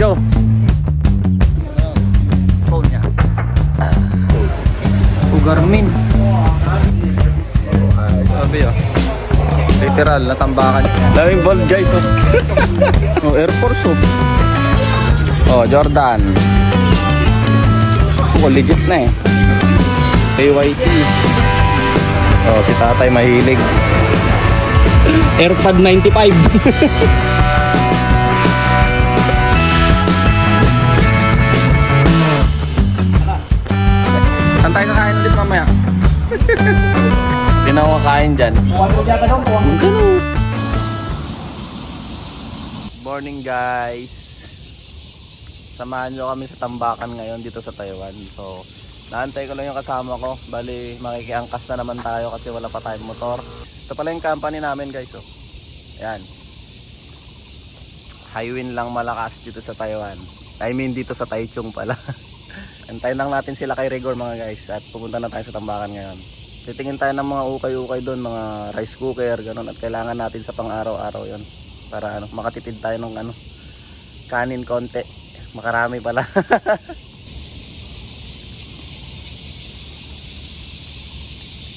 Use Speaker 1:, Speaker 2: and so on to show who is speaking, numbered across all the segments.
Speaker 1: go. Phone niya. Ugarmin. Sabi oh. Literal, natambakan. Daming ball guys oh. oh, Air Force oh. Oh, Jordan. Oh, legit na eh. KYT. Oh, si tatay mahilig.
Speaker 2: AirPod 95.
Speaker 1: Hindi na ako kakain dyan. Morning guys. Samahan nyo kami sa tambakan ngayon dito sa Taiwan. So, naantay ko lang yung kasama ko. Bali, makikiangkas na naman tayo kasi wala pa tayong motor. Ito pala yung company namin guys. Oh. Ayan. Highwind lang malakas dito sa Taiwan. I mean dito sa Taichung pala. Antayin lang natin sila kay Rigor mga guys at pupunta na tayo sa tambakan ngayon. Titingin tayo ng mga ukay-ukay doon, mga rice cooker, ganun at kailangan natin sa pang-araw-araw 'yon para ano, makatipid tayo ng ano kanin konti. Makarami pala.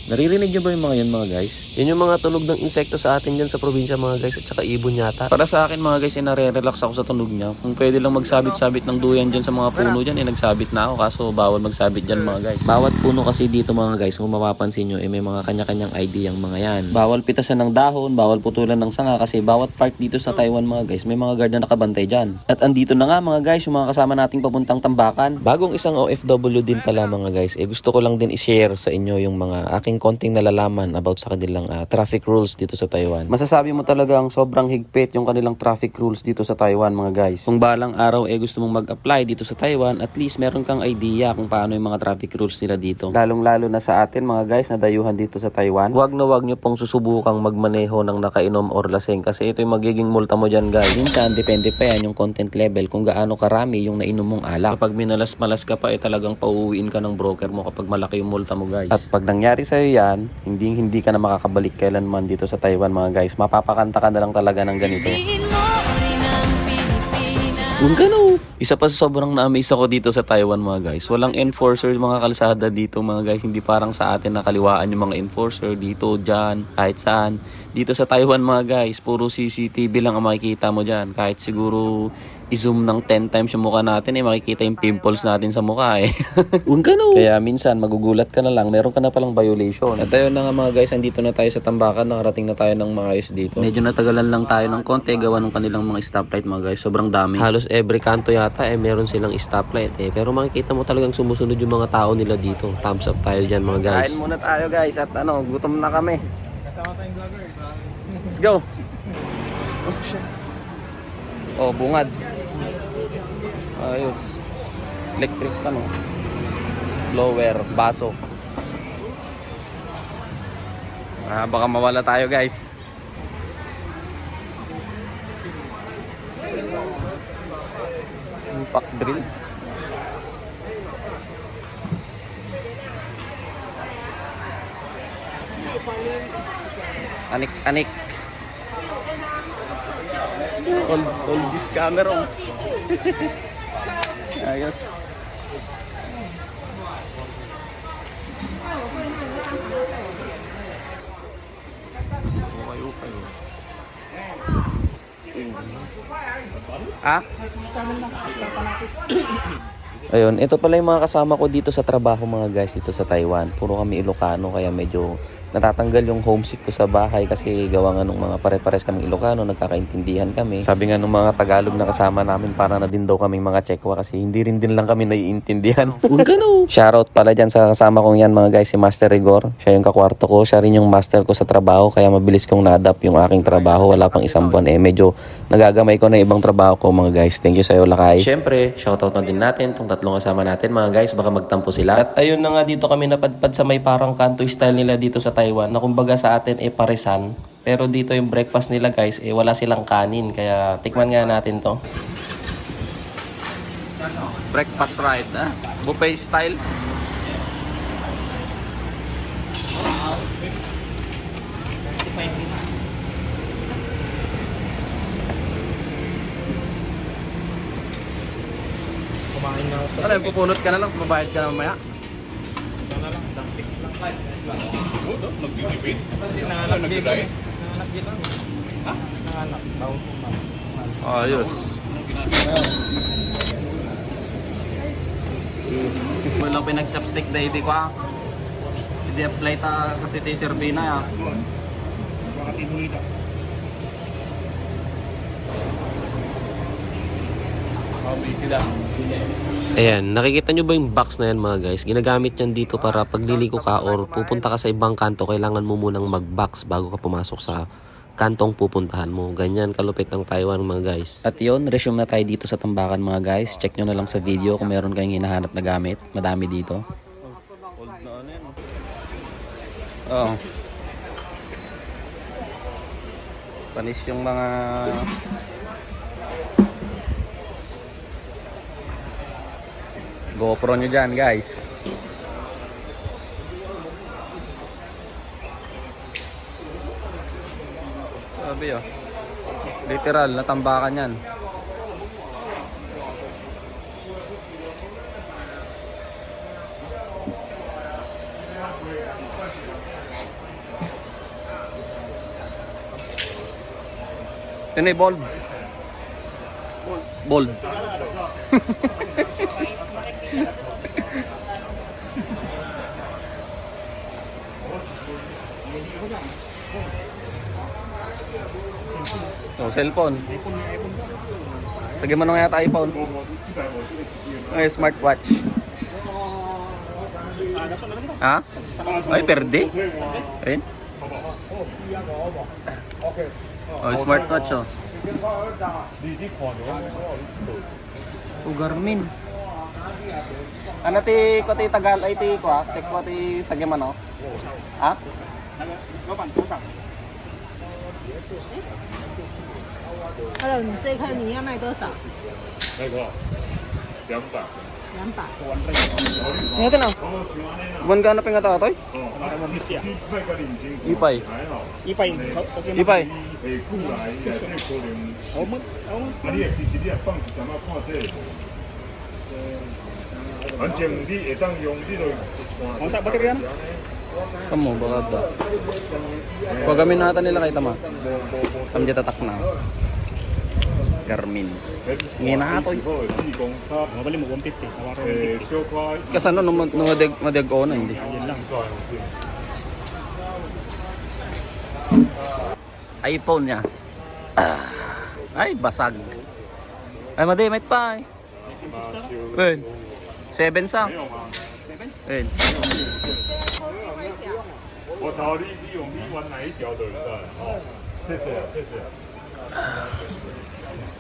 Speaker 3: Naririnig niyo ba yung mga yan mga guys? Yan yung mga tunog ng insekto sa atin dyan sa probinsya mga guys at saka ibon yata.
Speaker 1: Para sa akin mga guys, eh, nare-relax ako sa tunog niya. Kung pwede lang magsabit-sabit ng duyan dyan sa mga puno dyan, eh nagsabit na ako kaso bawal magsabit dyan mga guys.
Speaker 3: Bawat puno kasi dito mga guys, kung mapapansin nyo, eh, may mga kanya-kanyang ID yung mga yan.
Speaker 1: Bawal pitasan ng dahon, bawal putulan ng sanga kasi bawat part dito sa Taiwan mga guys, may mga guard na nakabantay dyan. At andito na nga mga guys, yung mga kasama nating papuntang tambakan.
Speaker 3: Bagong isang OFW din pala mga guys, eh gusto ko lang din i-share sa inyo yung mga aking konting nalalaman about sa kanilang ah, traffic rules dito sa Taiwan.
Speaker 1: Masasabi mo talagang sobrang higpit yung kanilang traffic rules dito sa Taiwan mga guys. Kung balang araw eh gusto mong mag-apply dito sa Taiwan, at least meron kang idea kung paano yung mga traffic rules nila dito. Lalong lalo na sa atin mga guys na dayuhan dito sa Taiwan.
Speaker 3: Huwag na huwag nyo pong susubukang magmaneho ng nakainom or lasing kasi ito yung magiging multa mo dyan guys.
Speaker 1: Minsan, depende pa yan yung content level kung gaano karami yung nainom mong alak. Kapag minalas-malas ka pa, eh talagang pauuwiin ka ng broker mo kapag malaki yung multa mo guys. At pag nangyari sa'yo yan, hindi hindi ka na makakabalik kailanman dito sa Taiwan mga guys. Mapapakanta ka na lang talaga ng ganito. Kung gano. Isa pa sa sobrang na-amaze ako dito sa Taiwan mga guys. Walang enforcer mga kalsada dito mga guys. Hindi parang sa atin na kaliwaan yung mga enforcer dito, dyan, kahit saan. Dito sa Taiwan mga guys, puro CCTV lang ang makikita mo dyan. Kahit siguro i-zoom ng 10 times yung mukha natin eh makikita yung pimples natin sa mukha eh. Kung gano. Kaya minsan magugulat ka na lang, meron ka na palang violation. At ayun na nga mga guys, andito na tayo sa tambakan. Nakarating na tayo ng maayos dito. Medyo natagalan lang tayo ng konti gawa ng kanilang mga stoplight mga guys. Sobrang dami.
Speaker 3: Halos every kanto yata eh meron silang stoplight eh. Pero makikita mo talagang sumusunod yung mga tao nila dito. Thumbs up tayo dyan mga guys.
Speaker 1: Kain muna tayo guys at ano, gutom na kami. Let's go. Oh, shit. Oh, bungad. Ayos. Electric pa no. Blower, baso. Ah, baka mawala tayo guys. Impact drill. Anik, anik. Hold, hold this camera. Ayos. Okay. Ah? Ayun, ito pala yung mga kasama ko dito sa trabaho mga guys dito sa Taiwan. Puro kami Ilocano kaya medyo natatanggal yung homesick ko sa bahay kasi gawa nga nung mga pare-pares kaming Ilocano, nagkakaintindihan kami. Sabi nga nung mga Tagalog na kasama namin para na din daw kaming mga Chekwa kasi hindi rin din lang kami naiintindihan. Ungkano! Shoutout pala dyan sa kasama kong yan mga guys, si Master Rigor. Siya yung kakwarto ko, siya rin yung master ko sa trabaho kaya mabilis kong na-adapt yung aking trabaho. Wala pang isang buwan eh. Medyo nagagamay ko na ibang trabaho ko mga guys. Thank you sa'yo Lakay.
Speaker 3: Siyempre, shoutout na din natin tong tatlong kasama natin mga guys. Baka magtampo sila.
Speaker 1: At ayun na nga dito kami napadpad sa may parang kanto style nila dito sa Taiwan na kumbaga sa atin eh parisan. Pero dito yung breakfast nila guys eh wala silang kanin kaya tikman nga natin to. Breakfast right ah. Buffet style.
Speaker 2: Kumain na ako sa...
Speaker 4: Ano, yung pupunot ka na lang, babayad ka na mamaya.
Speaker 2: Ito na lang, dump fix lang. Oo, nagtitipid. Nanganak dito. Nanganak dito. Ha? Nanganak. Taon po na.
Speaker 4: Ayos. Wala pinag-chopstick baby ko ah. Hindi apply ta kasi tayo survey na ah.
Speaker 2: Mga tibulitas.
Speaker 3: Ayan, nakikita nyo ba yung box na yan mga guys? Ginagamit yan dito para pag liliko ka or pupunta ka sa ibang kanto, kailangan mo munang mag-box bago ka pumasok sa kantong pupuntahan mo. Ganyan kalupit ng Taiwan mga guys.
Speaker 1: At yun, resume na tayo dito sa tambakan mga guys. Check nyo na lang sa video kung meron kayong hinahanap na gamit. Madami dito.
Speaker 4: Old na ano yan. Oo. Panis yung mga GoPro nyo dyan guys. Sabi oh. Literal, natambakan yan. Yun ay bold. Bold. oh, cellphone. Sige mo na nga iPhone. Ay, smartwatch. Ha? Ay, perde. Ayun. Oh, smartwatch oh. Oh, Garmin. Ano ti ko ti tagal ay ti ko ah. Check ko ti sa game ano. Ha?
Speaker 5: Hello，你这一颗你要卖多少？
Speaker 2: 那个两百。
Speaker 5: 两百。
Speaker 4: Ngayon na. Buwan ka na pinga toy?
Speaker 2: 哦，卖个领巾
Speaker 4: Ipay.
Speaker 2: 还好。
Speaker 5: Ipay.
Speaker 4: Ipay.
Speaker 2: 诶，过来应该是可能。
Speaker 5: 我们我们
Speaker 2: 啊，你也其实你也放是怎么看这 Anjemdi etang
Speaker 5: yongdi do. Baterya na?
Speaker 4: Kamo baka da. Pagamin nata nila kay tama. Samdi tatak na. Garmin.
Speaker 2: Ngina ato.
Speaker 5: Mabali mo 150.
Speaker 4: Kasi ano nung nung madeg madeg ko na hindi. iPhone niya. Ah. Ay basag. Ay, madimit pa eh. Ben. Seven sa. Ben.
Speaker 2: 我头你你用你玩哪一条的人哦？谢谢谢谢。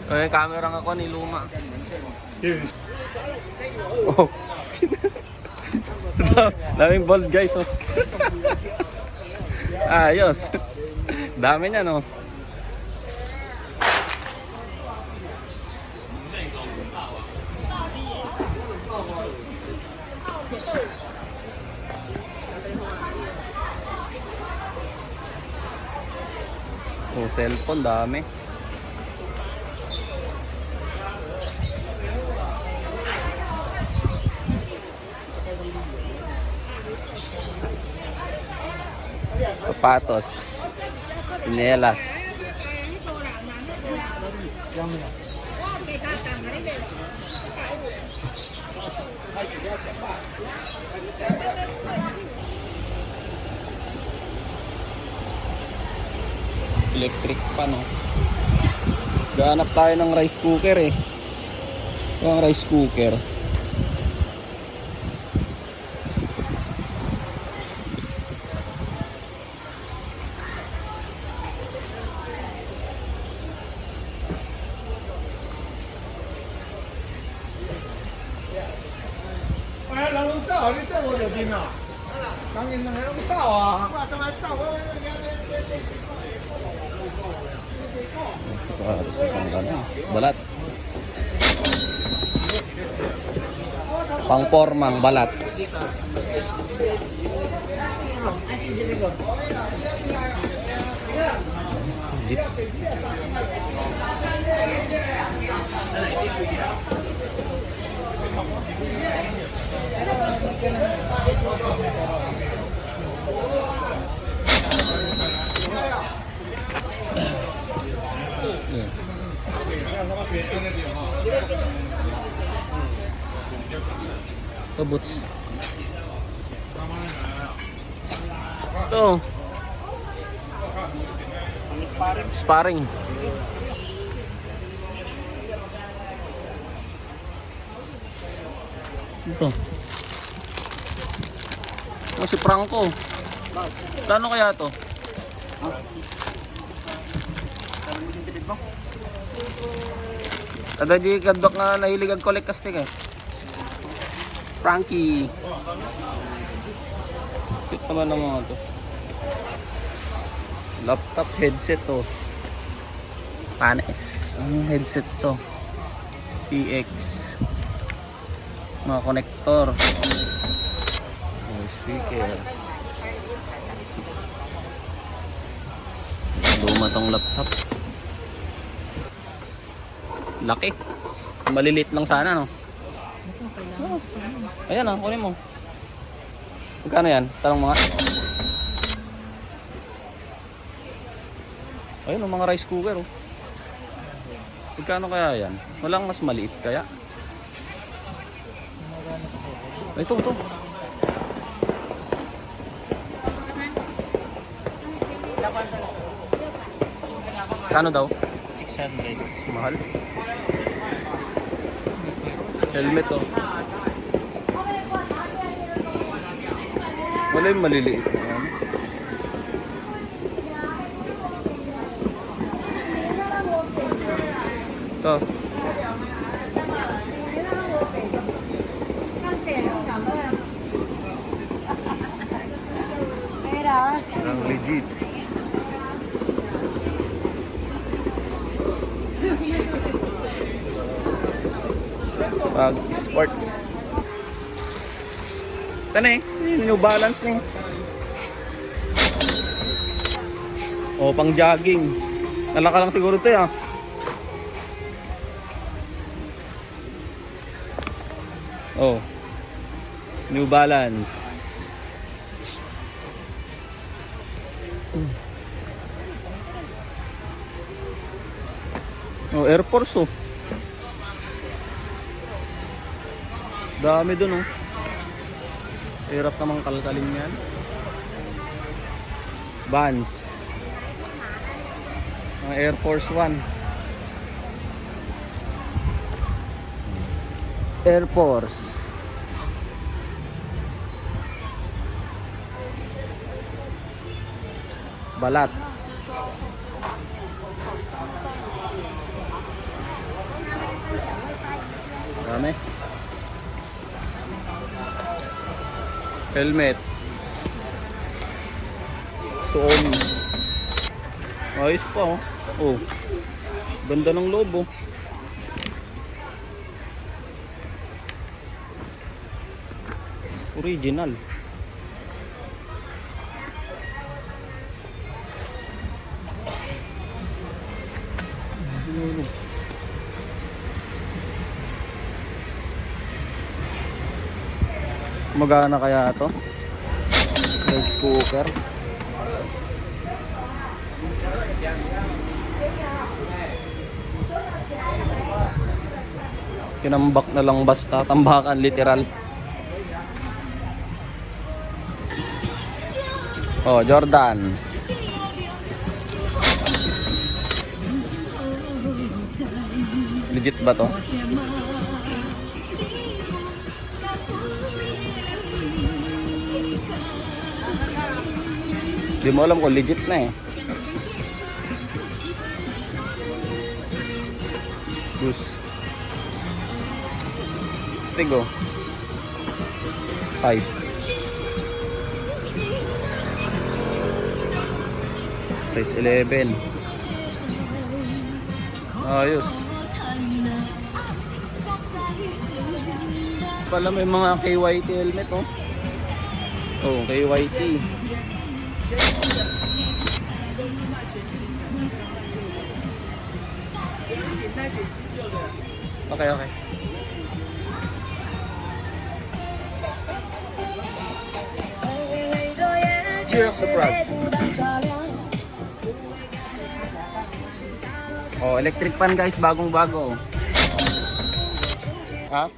Speaker 4: Ay, camera nga ko ni Luma.
Speaker 2: 谢谢。
Speaker 4: Oh. Daming bold guys oh. Ayos. Dami niya no. Cellphone dami. sapatos, sinelas. Electric pa no. Gahanap tayo ng rice cooker eh. Yung rice cooker. Sapatos sa pangkano. Balat. Pangpormang balat. Jeep. Ito, boots. Ito. Sparring. Sparring. Ito. Si Franco. Kano kaya to? Kada di kadok nga nahilig ang collect kastig eh. Frankie. Cute naman ng mga to. Laptop headset to. Panes. Ang headset to. TX. Mga connector. Oh, speaker. Luma tong laptop. Laki. Malilit lang sana, no? Ayan ah, kunin mo. Magkano yan? Tanong mga. Ayun, oh, mga rice cooker oh. Magkano kaya yan? Walang mas maliit kaya? Ito, ito. Kano daw? 600. Mahal. Helmet oh. Wala yung maliliit na yan. Ito. Ang legit. Pag sports. Ito na eh. New balance na eh. O, pang jogging. Nalaka lang siguro ito ah. Oh. New Balance. Oh, Air Force oh. Dami dun oh. Hirap namang kalkalin yan. Vans. Mga Air Force One. Air Force. Balat. Dami. Helmet. Suomi. Ayos pa oh. Oh. Ganda ng loob oh. Original. Magana kaya to? Rice cooker. Kinambak na lang basta, tambakan literal. Oh, Jordan. Legit ba to? Di mo alam kung legit na eh. Goose. Stigo. Size. Size 11. Ayos. Pala may mga KYT helmet oh. Oh, KYT. Okay, okay. Cheers to Brad. Oh, electric pan guys, bagong-bago. Ha?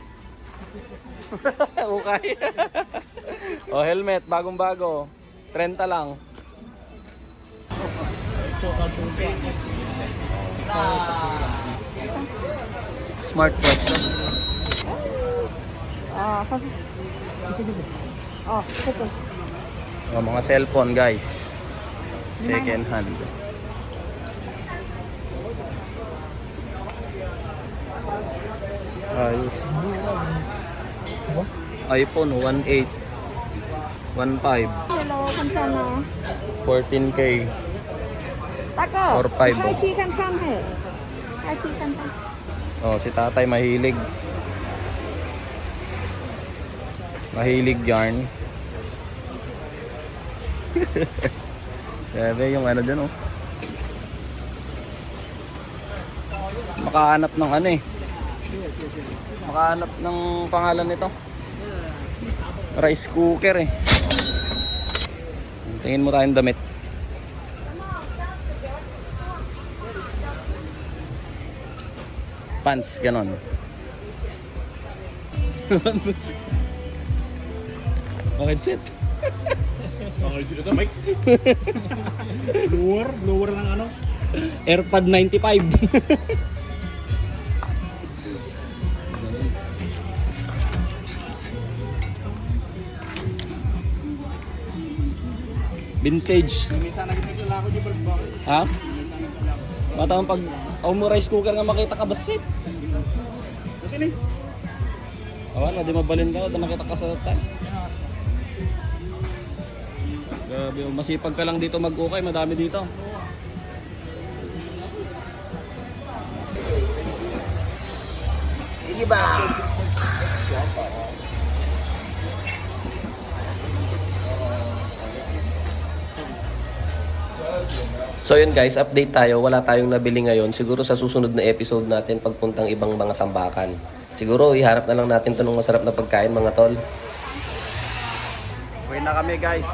Speaker 4: okay. oh, helmet, bagong-bago. 30 lang. Smartwatch. Oh, mga cellphone guys. Second hand. Ayos. iPhone 1.8 1.5.
Speaker 6: Hello, kansano?
Speaker 4: 14K.
Speaker 6: Tako. 4.5. Ay,
Speaker 4: Oh, si tatay mahilig. Mahilig yarn. Grabe yung ano dyan oh. Makahanap ng ano eh. Makahanap ng pangalan nito. Rice cooker eh. Tingin mo tayong damit. Pants, ganon. Bakit sit?
Speaker 2: Okay, sino to, Mike? lower, lower ng ano?
Speaker 4: AirPod 95. Vintage.
Speaker 2: May sana kita naglalako di bakit?
Speaker 4: Ha?
Speaker 2: Sana naglalako.
Speaker 4: Matang pag oh, rice cooker nga makita ka basit.
Speaker 2: Buti na eh.
Speaker 4: Oh, wala, di mabalin ka. Ito nakita ka sa tayo. Grabe, oh, masipag ka lang dito mag-ukay. Madami dito.
Speaker 3: So yun guys, update tayo. Wala tayong nabili ngayon. Siguro sa susunod na episode natin pagpuntang ibang mga tambakan. Siguro iharap na lang natin to ng masarap na pagkain mga tol.
Speaker 4: Uwi na kami guys.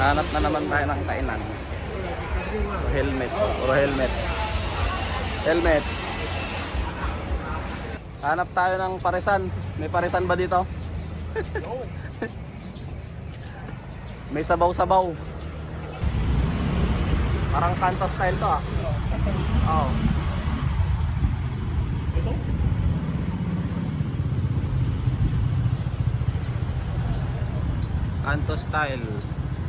Speaker 4: Hanap na naman tayo ng kainan. Helmet. Puro helmet. Helmet. Hanap tayo ng paresan. May paresan ba dito? May sabaw-sabaw. Parang kanto style to ah. Oo. Kanto style.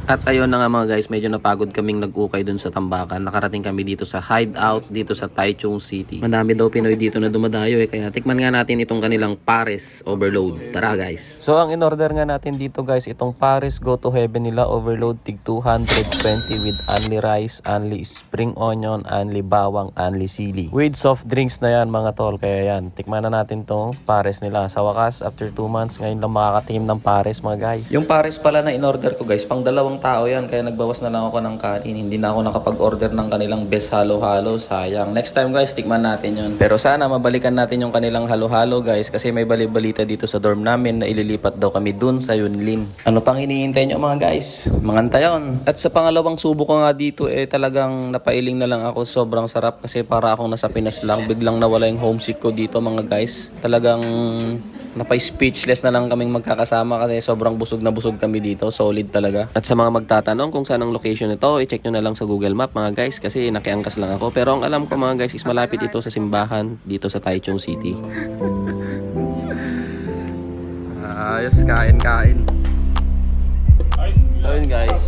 Speaker 3: At ayun na nga mga guys, medyo napagod kaming nag-ukay dun sa Tambakan. Nakarating kami dito sa hideout dito sa Taichung City. Madami daw Pinoy dito na dumadayo eh, kaya tikman nga natin itong kanilang Paris Overload. Tara guys!
Speaker 1: So ang in-order nga natin dito guys, itong Paris Go to Heaven nila overload tig 220 with only rice, only spring onion, only bawang, only sili. With soft drinks na yan mga tol, kaya yan, tikman na natin tong Paris nila. Sa wakas, after 2 months, ngayon lang makakatim ng Paris mga guys. Yung Paris pala na in-order ko guys, pang dalawang tao yan, kaya nagbawas na lang ako ng kanin. Hindi na ako nakapag-order ng kanilang best halo-halo, sayang. Next time guys, tikman natin yun. Pero sana mabalikan natin yung kanilang halo-halo guys, kasi may bali-balita dito sa dorm namin na ililipat daw kami dun sa Yunlin. Ano pang hinihintay nyo mga guys? Mangantayon. At sa pangalawang subo ko nga dito, eh talagang napailing na lang ako. Sobrang sarap kasi para akong nasa Pinas lang. Biglang nawala yung homesick ko dito mga guys. Talagang napay-speechless na lang kaming magkakasama kasi sobrang busog na busog kami dito. Solid talaga. At sa mga magtatanong kung saan ang location nito, i-check nyo na lang sa Google Map mga guys kasi nakiangkas lang ako. Pero ang alam ko mga guys is malapit ito sa simbahan dito sa Taichung City.
Speaker 4: Ayos, kain-kain. So yun guys.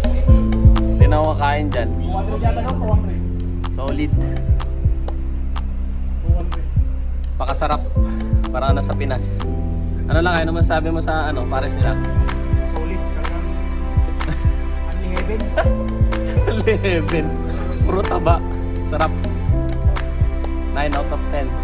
Speaker 4: Hindi na ako kakain dyan. Solid. Pakasarap. Para nasa Pinas. Ano lang, ano naman sabi mo sa ano, pares nila?
Speaker 2: Solid talaga. Only heaven.
Speaker 4: Eleven. Puro taba. Sarap. 9 out of 10.